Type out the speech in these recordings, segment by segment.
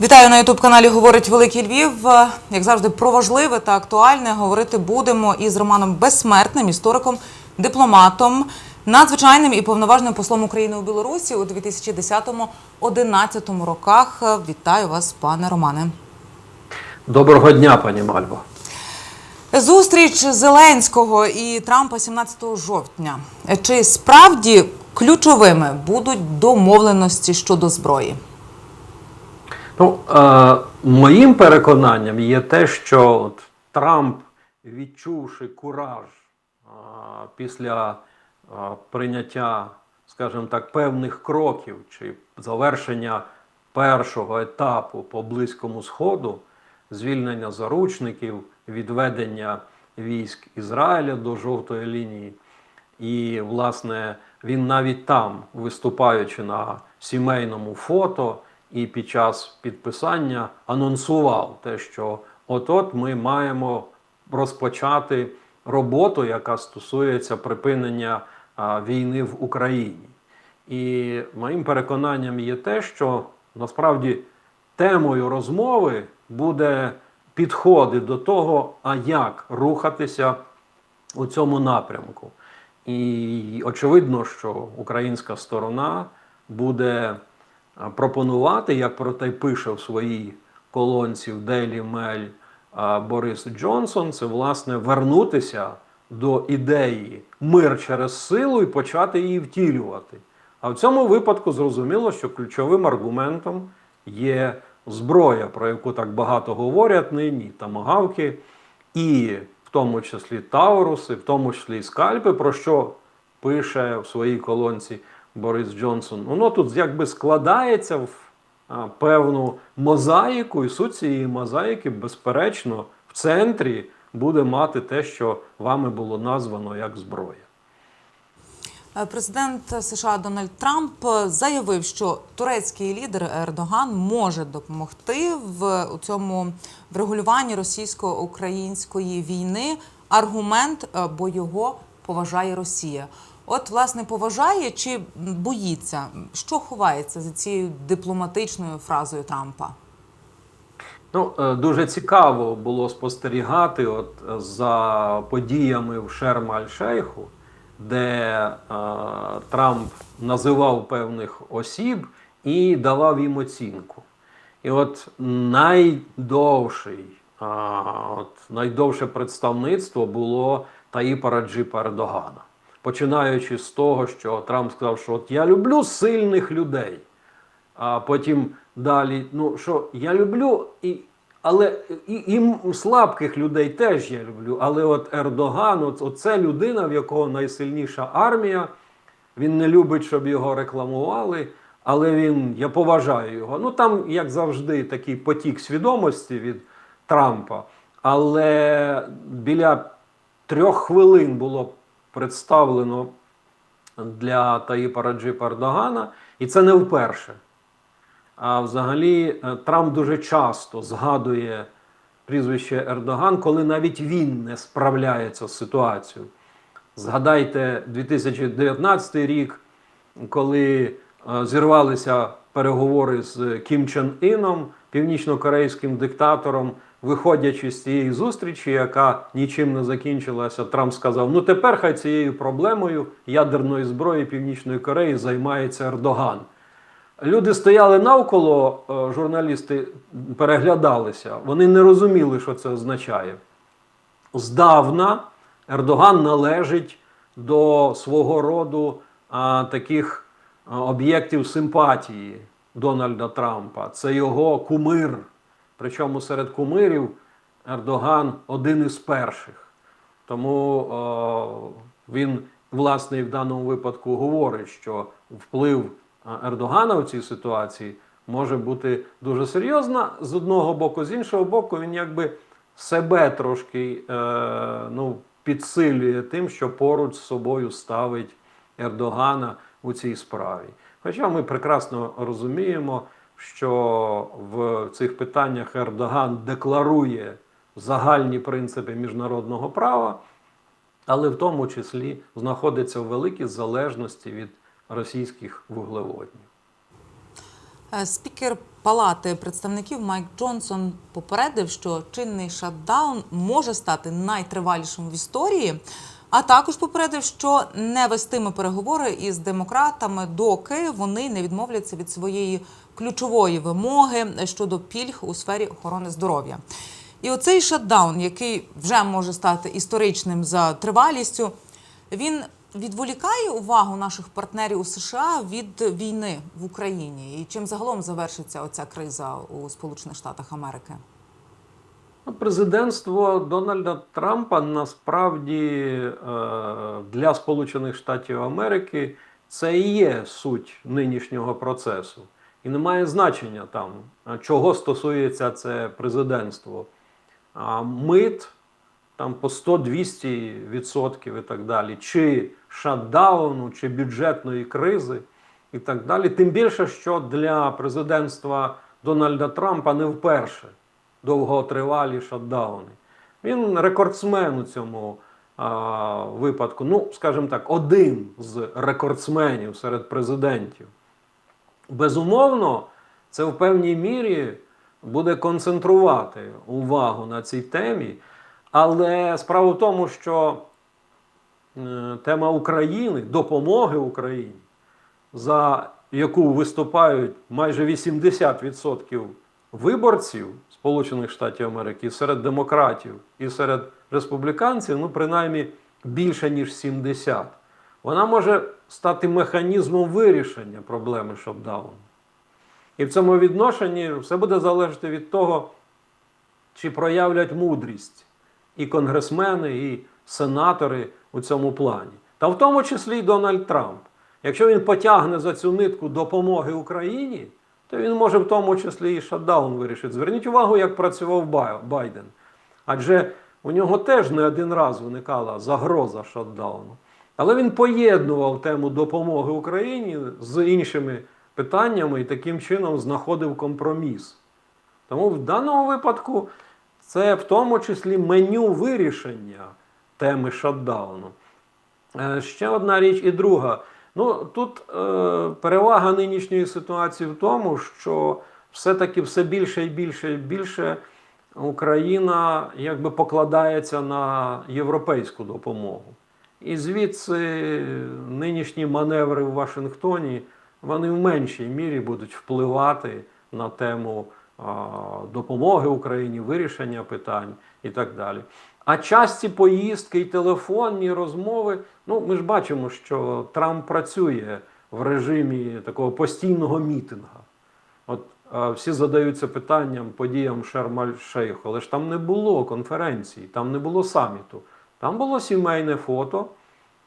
Вітаю на ютуб каналі Говорить Великий Львів. Як завжди, про важливе та актуальне говорити будемо із Романом Безсмертним, істориком, дипломатом, надзвичайним і повноважним послом України у Білорусі у 2010-2011 роках. Вітаю вас, пане Романе. Доброго дня, пані Мальво. Зустріч Зеленського і Трампа 17 жовтня. Чи справді ключовими будуть домовленості щодо зброї? Ну, е, моїм переконанням є те, що от Трамп, відчувши кураж е, після е, прийняття, скажімо так, певних кроків чи завершення першого етапу по Близькому Сходу, звільнення заручників, відведення військ Ізраїля до жовтої лінії. І, власне, він навіть там, виступаючи на сімейному фото і під час підписання, анонсував те, що от-от ми маємо розпочати роботу, яка стосується припинення війни в Україні. І моїм переконанням є те, що насправді темою розмови буде підходи до того, а як рухатися у цьому напрямку. І очевидно, що українська сторона буде пропонувати, як про те пише в своїй колонці в Daily Mail Борис Джонсон, це власне вернутися до ідеї мир через силу і почати її втілювати. А в цьому випадку зрозуміло, що ключовим аргументом є зброя, про яку так багато говорять нині, тамагавки, і в тому числі Тауруси, в тому числі і скальпи, про що пише в своїй колонці Борис Джонсон. Воно тут якби складається в певну мозаїку, і суть цієї мозаїки, безперечно, в центрі буде мати те, що вами було названо як зброя. Е, Президент США Дональд Трамп заявив, що турецький лідер Ердоган може допомогти в цьому врегулюванні російсько-української війни. Аргумент, е, бо його поважає Росія. От, власне, поважає чи боїться? Що ховається за цією дипломатичною фразою Трампа? Ну, е, дуже цікаво було спостерігати от е, за подіями в Шерма-Аль-Шейху, де е, Трамп називав певних осіб і давав їм оцінку. І от найдовший, а, от найдовше представництво було Таїпа Раджипа Ердогана. Починаючи з того, що Трамп сказав, що от я люблю сильних людей. А потім далі, ну що я люблю, і, але і, і слабких людей теж я люблю. Але от Ердоган, от, оце людина, в якого найсильніша армія. Він не любить, щоб його рекламували, але він, я поважаю його. Ну там, як завжди, такий потік свідомості від Трампа. Але біля трьох хвилин було представлено для Таїпа Раджипа Ердогана, і це не вперше. А взагалі е, Трамп дуже часто згадує прізвище Ердоган, коли навіть він не справляється з ситуацією. Згадайте 2019 рік, коли е, зірвалися переговори з Кім Чен Іном, північно-корейським диктатором. Виходячи з цієї зустрічі, яка нічим не закінчилася, Трамп сказав: ну тепер хай цією проблемою ядерної зброї Північної Кореї займається Ердоган. Люди стояли навколо, е, журналісти переглядалися, вони не розуміли, що це означає. Здавна Ердоган належить до свого роду а, таких об'єктів симпатії Дональда Трампа. Це його кумир. Причому серед кумирів Ердоган один із перших. Тому о, він, власне, і в даному випадку говорить, що вплив Ердогана в цій ситуації може бути дуже серйозна з одного боку, з іншого боку, він якби себе трошки е, ну, підсилює тим, що поруч з собою ставить Ердогана у цій справі. Хоча ми прекрасно розуміємо, що в цих питаннях Ердоган декларує загальні принципи міжнародного права, але в тому числі знаходиться в великій залежності від російських вуглеводнів. Е, Спікер Палати представників Майк Джонсон попередив, що чинний шатдаун може стати найтривалішим в історії. А також попередив, що не вестиме переговори із демократами, доки вони не відмовляться від своєї ключової вимоги щодо пільг у сфері охорони здоров'я. І оцей шатдаун, який вже може стати історичним за тривалістю, він відволікає увагу наших партнерів у США від війни в Україні. І чим загалом завершиться оця криза у Сполучених Штатах Америки? Ну, Президентство Дональда Трампа насправді е, для Сполучених Штатів Америки це і є суть нинішнього процесу. І немає значення там, чого стосується це президентство. А мит там по 100-200 відсотків і так далі, чи шатдауну, чи бюджетної кризи і так далі. Тим більше, що для президентства Дональда Трампа не вперше довготривалі шатдауни. Він рекордсмен у цьому а, випадку. Ну, скажімо так, один з рекордсменів серед президентів. Безумовно, це в певній мірі буде концентрувати увагу на цій темі. Але справа в тому, що е, тема України, допомоги Україні, за яку виступають майже 80% виборців Сполучених Штатів Америки серед демократів і серед республіканців, ну принаймні більше ніж 70, вона може стати механізмом вирішення проблеми шопдауну. І в цьому відношенні все буде залежати від того, чи проявлять мудрість і конгресмени, і сенатори у цьому плані. Та в тому числі й Дональд Трамп. Якщо він потягне за цю нитку допомоги Україні, то він може в тому числі і шатдаун вирішити. Зверніть увагу, як працював Байден. Адже у нього теж не один раз виникала загроза шатдауну. Але він поєднував тему допомоги Україні з іншими питаннями і таким чином знаходив компроміс. Тому в даному випадку це в тому числі меню вирішення теми шатдауну. Е, Ще одна річ і друга. Ну, тут е, перевага нинішньої ситуації в тому, що все-таки все більше і більше і більше Україна якби покладається на європейську допомогу. І звідси нинішні маневри в Вашингтоні вони в меншій мірі будуть впливати на тему допомоги Україні, вирішення питань і так далі. А часті поїздки і телефонні розмови, ну ми ж бачимо, що Трамп працює в режимі такого постійного мітинга. От всі задаються питанням подіям Шермаль-Шейху, але ж там не було конференції, там не було саміту. Там було сімейне фото,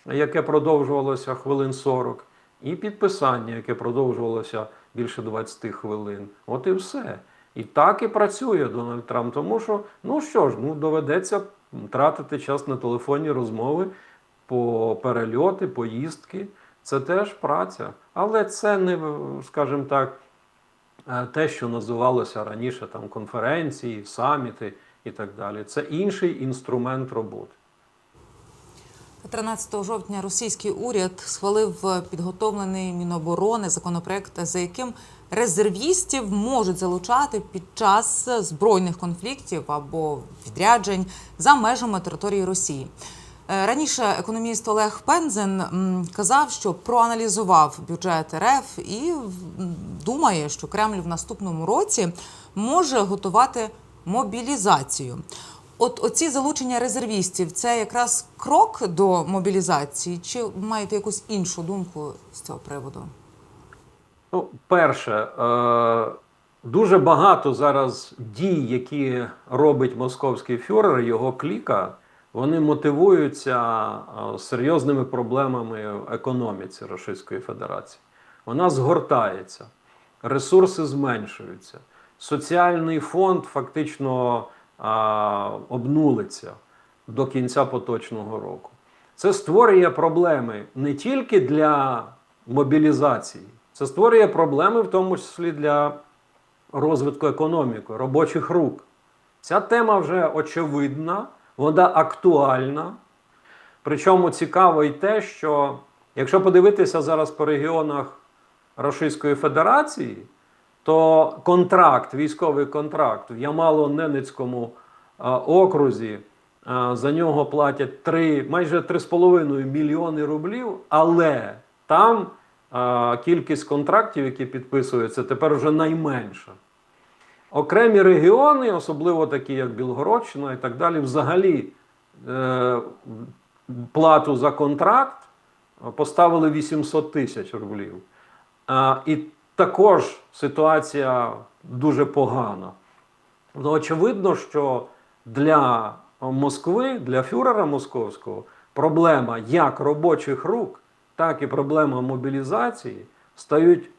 яке продовжувалося хвилин 40, і підписання, яке продовжувалося більше 20 хвилин. От і все. І так і працює Дональд Трамп. Тому що, ну що ж, ну доведеться тратити час на телефонні розмови по перельоти, поїздки. Це теж праця. Але це не, скажімо так, е, те, що називалося раніше там конференції, саміти і так далі. Це інший інструмент роботи. 13 жовтня російський уряд схвалив підготовлений Міноборони законопроект, за яким резервістів можуть залучати під час збройних конфліктів або відряджень за межами території Росії. Е, Раніше економіст Олег Пензен казав, що проаналізував бюджет РФ і думає, що Кремль в наступному році може готувати мобілізацію. От оці залучення резервістів це якраз крок до мобілізації, чи маєте якусь іншу думку з цього приводу? Ну, перше, е, дуже багато зараз дій, які робить московський фюрер, його кліка, вони мотивуються е, серйозними проблемами в економіці Російської Федерації. Вона згортається, ресурси зменшуються, соціальний фонд фактично обнулиться до кінця поточного року. Це створює проблеми не тільки для мобілізації, це створює проблеми, в тому числі для розвитку економіки, робочих рук. Ця тема вже очевидна, вона актуальна. Причому цікаво і те, що якщо подивитися зараз по регіонах Російської Федерації, то контракт, військовий контракт в Ямало-Ненецькому окрузі за нього платять 3, майже 3,5 мільйони рублів, але там кількість контрактів, які підписуються, тепер вже найменша. Окремі регіони, особливо такі як Білгородщина і так далі, взагалі е, плату за контракт поставили 800 тисяч рублів. І також ситуація дуже погана. Ну, очевидно, що для Москви, для фюрера московського, проблема як робочих рук, так і проблема мобілізації стають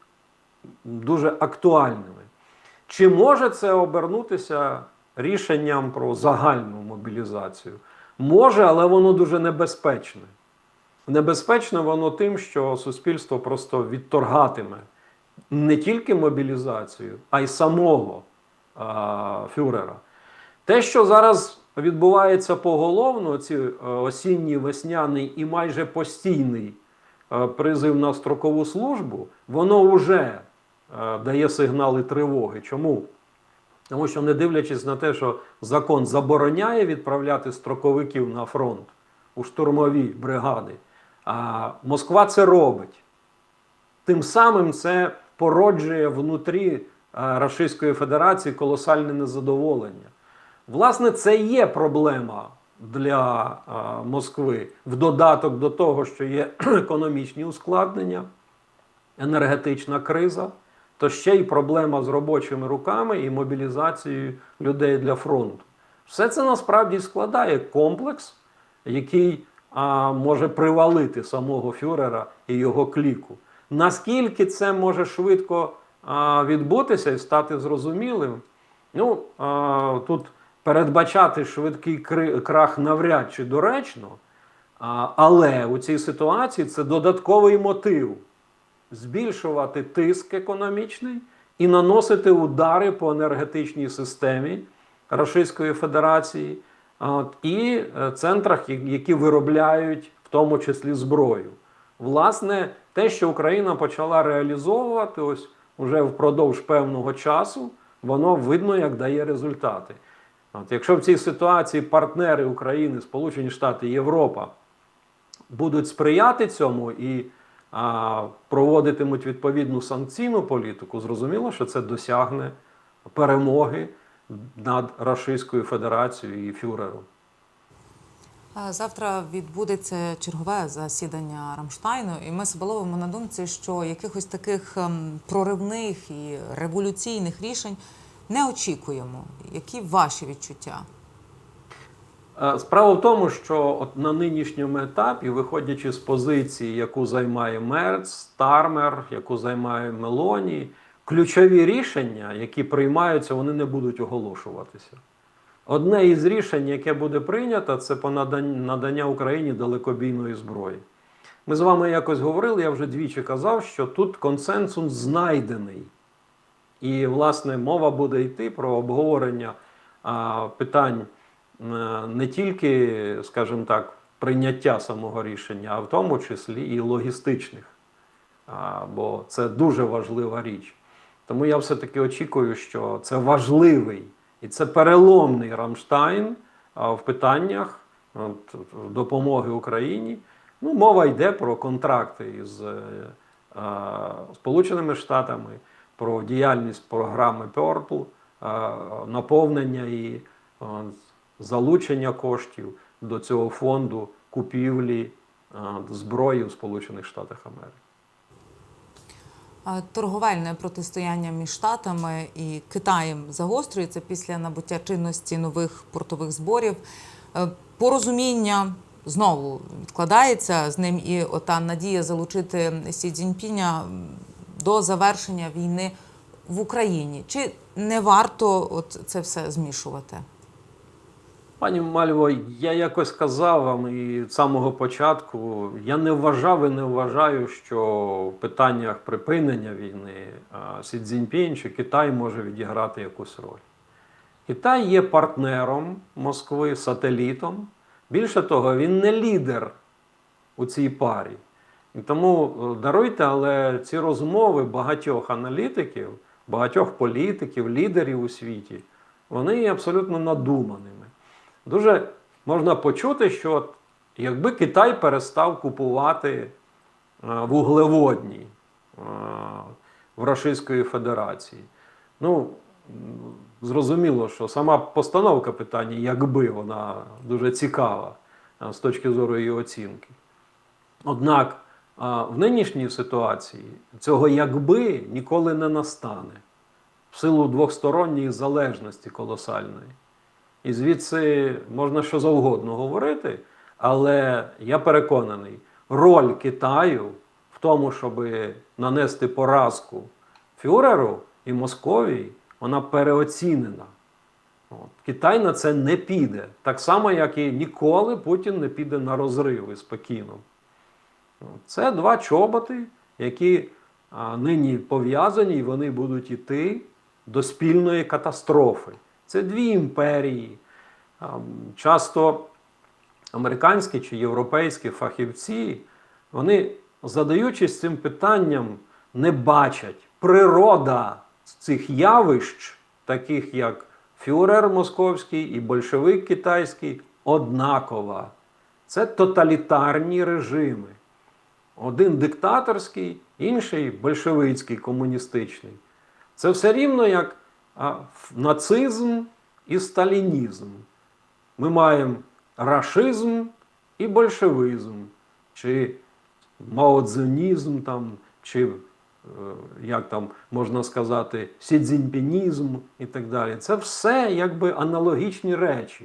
дуже актуальними. Чи може це обернутися рішенням про загальну мобілізацію? Може, але воно дуже небезпечне. Небезпечне воно тим, що суспільство просто відторгатиме не тільки мобілізацію, а й самого а, фюрера. Те, що зараз відбувається поголовно, ці е, осінній, весняний і майже постійний е, призив на строкову службу, воно вже е, дає сигнали тривоги. Чому? Тому що, не дивлячись на те, що закон забороняє відправляти строковиків на фронт у штурмові бригади, а Москва це робить. Тим самим це породжує внутрі е, Російської Федерації колосальне незадоволення. Власне, це є проблема для е, Москви в додаток до того, що є економічні ускладнення, енергетична криза, то ще й проблема з робочими руками і мобілізацією людей для фронту. Все це насправді складає комплекс, який а, може привалити самого фюрера і його кліку. Наскільки це може швидко відбутися і стати зрозумілим, ну тут передбачати швидкий крах навряд чи доречно, але у цій ситуації це додатковий мотив збільшувати тиск економічний і наносити удари по енергетичній системі Російської Федерації і е, центрах, які виробляють в тому числі зброю. Власне, те, що Україна почала реалізовувати ось уже впродовж певного часу, воно видно, як дає результати. От, якщо в цій ситуації партнери України, Сполучені Штати, Європа будуть сприяти цьому і а, проводитимуть відповідну санкційну політику, зрозуміло, що це досягне перемоги над Російською Федерацією і фюрером. Завтра відбудеться чергове засідання Рамштайну, і ми себе ловимо на думці, що якихось таких ем, проривних і революційних рішень не очікуємо. Які ваші відчуття? Е, Справа в тому, що от на нинішньому етапі, виходячи з позиції, яку займає Мерц, Стармер, яку займає Мелоні, ключові рішення, які приймаються, вони не будуть оголошуватися. Одне із рішень, яке буде прийнято, це по надання, Україні далекобійної зброї. Ми з вами якось говорили, я вже двічі казав, що тут консенсус знайдений. І, власне, мова буде йти про обговорення а, питань е, не тільки, скажімо так, прийняття самого рішення, а в тому числі і логістичних. А, бо це дуже важлива річ. Тому я все-таки очікую, що це важливий і це переломний Рамштайн в питаннях допомоги Україні. Ну, мова йде про контракти із е, Сполученими Штатами, про діяльність програми е, наповнення і залучення коштів до цього фонду купівлі зброї в Сполучених Штатах Америки. Торговельне протистояння між Штатами і Китаєм загострюється після набуття чинності нових портових зборів. Е, Порозуміння знову відкладається з ним і ота надія залучити Сі Цзіньпіня до завершення війни в Україні. Чи не варто от це все змішувати? Пані Мальво, я якось казав вам і з самого початку, я не вважав і не вважаю, що в питаннях припинення війни Сі Цзіньпінь чи Китай може відіграти якусь роль. Китай є партнером Москви, сателітом. Більше того, він не лідер у цій парі. І тому е, даруйте, але ці розмови багатьох аналітиків багатьох політиків, лідерів у світі, вони абсолютно надуманими. Дуже можна почути, що якби Китай перестав купувати е, вуглеводні е, в Російської Федерації. Ну, зрозуміло, що сама постановка питання, якби вона дуже цікава е, з точки зору її оцінки. Однак в нинішній ситуації цього якби ніколи не настане в силу двосторонньої залежності колосальної. І звідси можна що завгодно говорити, але я переконаний, роль Китаю в тому, щоб нанести поразку Фюреру і Московії, вона переоцінена. От. Китай на це не піде. Так само, як і ніколи Путін не піде на розрив із Пекіном. Це два чоботи, які нині пов'язані, і вони будуть йти до спільної катастрофи. Це дві імперії. Часто американські чи європейські фахівці, вони, задаючись цим питанням, не бачать природа цих явищ, таких як фюрер московський і большевик китайський, однакова. Це тоталітарні режими. Один диктаторський, інший большевицький, комуністичний. Це все рівно як нацизм і сталінізм. Ми маємо рашизм і большевизм, чи маодзенізм, там, чи е, як там можна сказати, сідзіньпінізм і так далі. Це все якби аналогічні речі.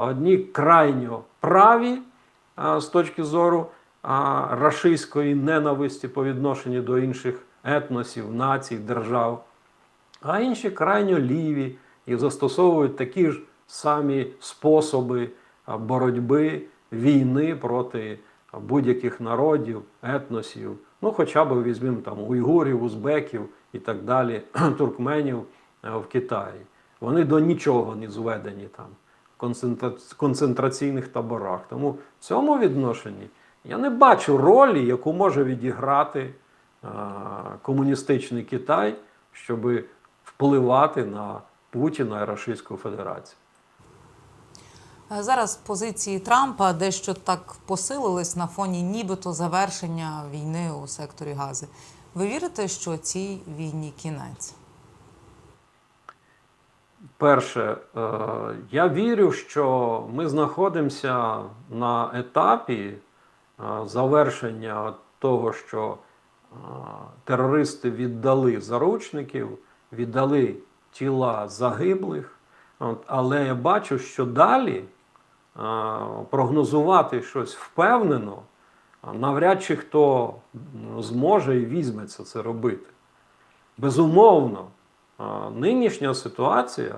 Одні крайньо праві з точки зору рашистської ненависті по відношенню до інших етносів, націй, держав, а інші крайньо ліві і застосовують такі ж самі способи боротьби, війни проти будь-яких народів, етносів. Ну, хоча б візьмемо там уйгурів, узбеків і так далі, туркменів е, в Китаї. Вони до нічого не зведені там в концентраційних таборах. Тому в цьому відношенні я не бачу ролі, яку може відіграти комуністичний Китай, щоб впливати на Путіна і Російську Федерацію. Е, Зараз позиції Трампа дещо так посилились на фоні нібито завершення війни у секторі Гази. Ви вірите, що цій війні кінець? Перше, е, я вірю, що ми знаходимося на етапі е, завершення того, що терористи віддали заручників, віддали тіла загиблих. Але я бачу, що далі прогнозувати щось впевнено, навряд чи хто зможе і візьметься це робити. Безумовно, нинішня ситуація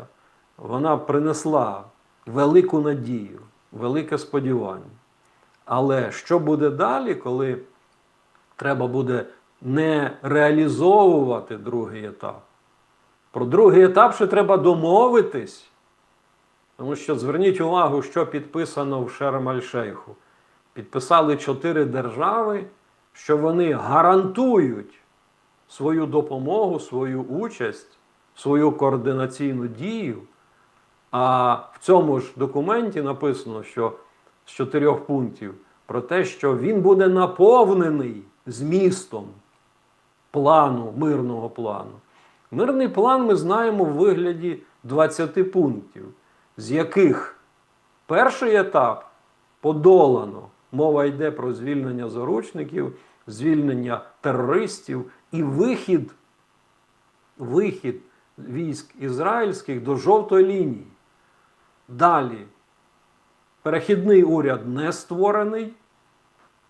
вона принесла велику надію, велике сподівання. Але що буде далі, коли треба буде не реалізовувати другий етап? Про другий етап ще треба домовитись. Тому що зверніть увагу, що підписано в Шерм-Аль-Шейху. Підписали чотири держави, що вони гарантують свою допомогу, свою участь, свою координаційну дію. А в цьому ж документі написано, що з чотирьох пунктів про те, що він буде наповнений змістом плану, мирного плану. Мирний план ми знаємо в вигляді 20 пунктів, з яких перший етап подолано. Мова йде про звільнення заручників, звільнення терористів і вихід, вихід військ ізраїльських до жовтої лінії. Далі перехідний уряд не створений,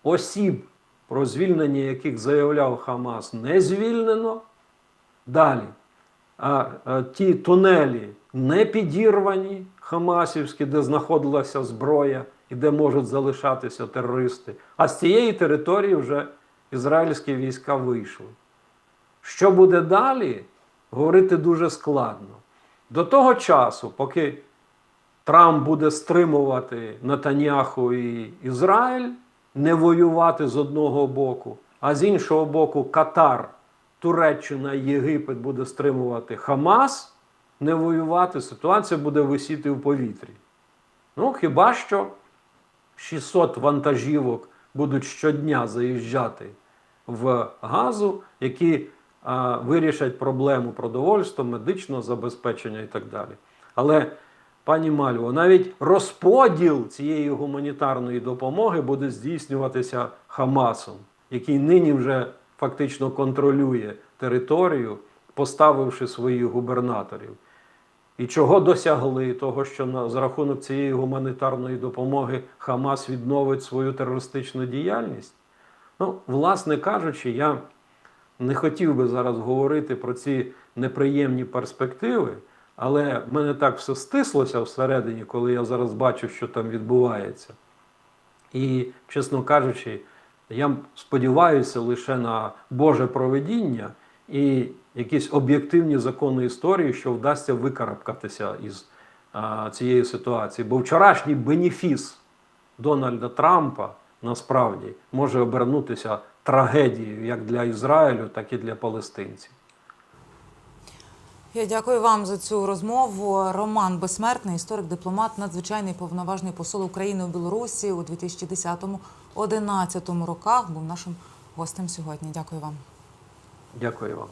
осіб, про звільнення яких заявляв Хамас, не звільнено. Далі. А, ті тунелі не підірвані Хамасівські, де знаходилася зброя і де можуть залишатися терористи. А з цієї території вже ізраїльські війська вийшли. Що буде далі, говорити дуже складно. До того часу, поки Трамп буде стримувати Натаняху і Ізраїль, не воювати з одного боку, а з іншого боку, Катар Туреччина і Єгипет буде стримувати Хамас, не воювати, ситуація буде висіти в повітрі. Ну, хіба що 600 вантажівок будуть щодня заїжджати в газу, які а, вирішать проблему продовольства, медичного забезпечення і так далі. Але, пані Мальво, навіть розподіл цієї гуманітарної допомоги буде здійснюватися Хамасом, який нині вже фактично контролює територію, поставивши своїх губернаторів. І чого досягли? Того, що на за рахунок цієї гуманітарної допомоги Хамас відновить свою терористичну діяльність? Ну, власне кажучи, я не хотів би зараз говорити про ці неприємні перспективи, але в мене так все стислося всередині, коли я зараз бачу, що там відбувається. І, чесно кажучи, я сподіваюся лише на Боже проведіння і якісь об'єктивні закони історії, що вдасться викарабкатися із а, цієї ситуації. Бо вчорашній бенефіс Дональда Трампа насправді може обернутися трагедією як для Ізраїлю, так і для палестинців. Я дякую вам за цю розмову. Роман Безсмертний, історик, дипломат, надзвичайний повноважний посол України у Білорусі у 2010-2011 роках. Був нашим гостем сьогодні. Дякую вам. Дякую вам.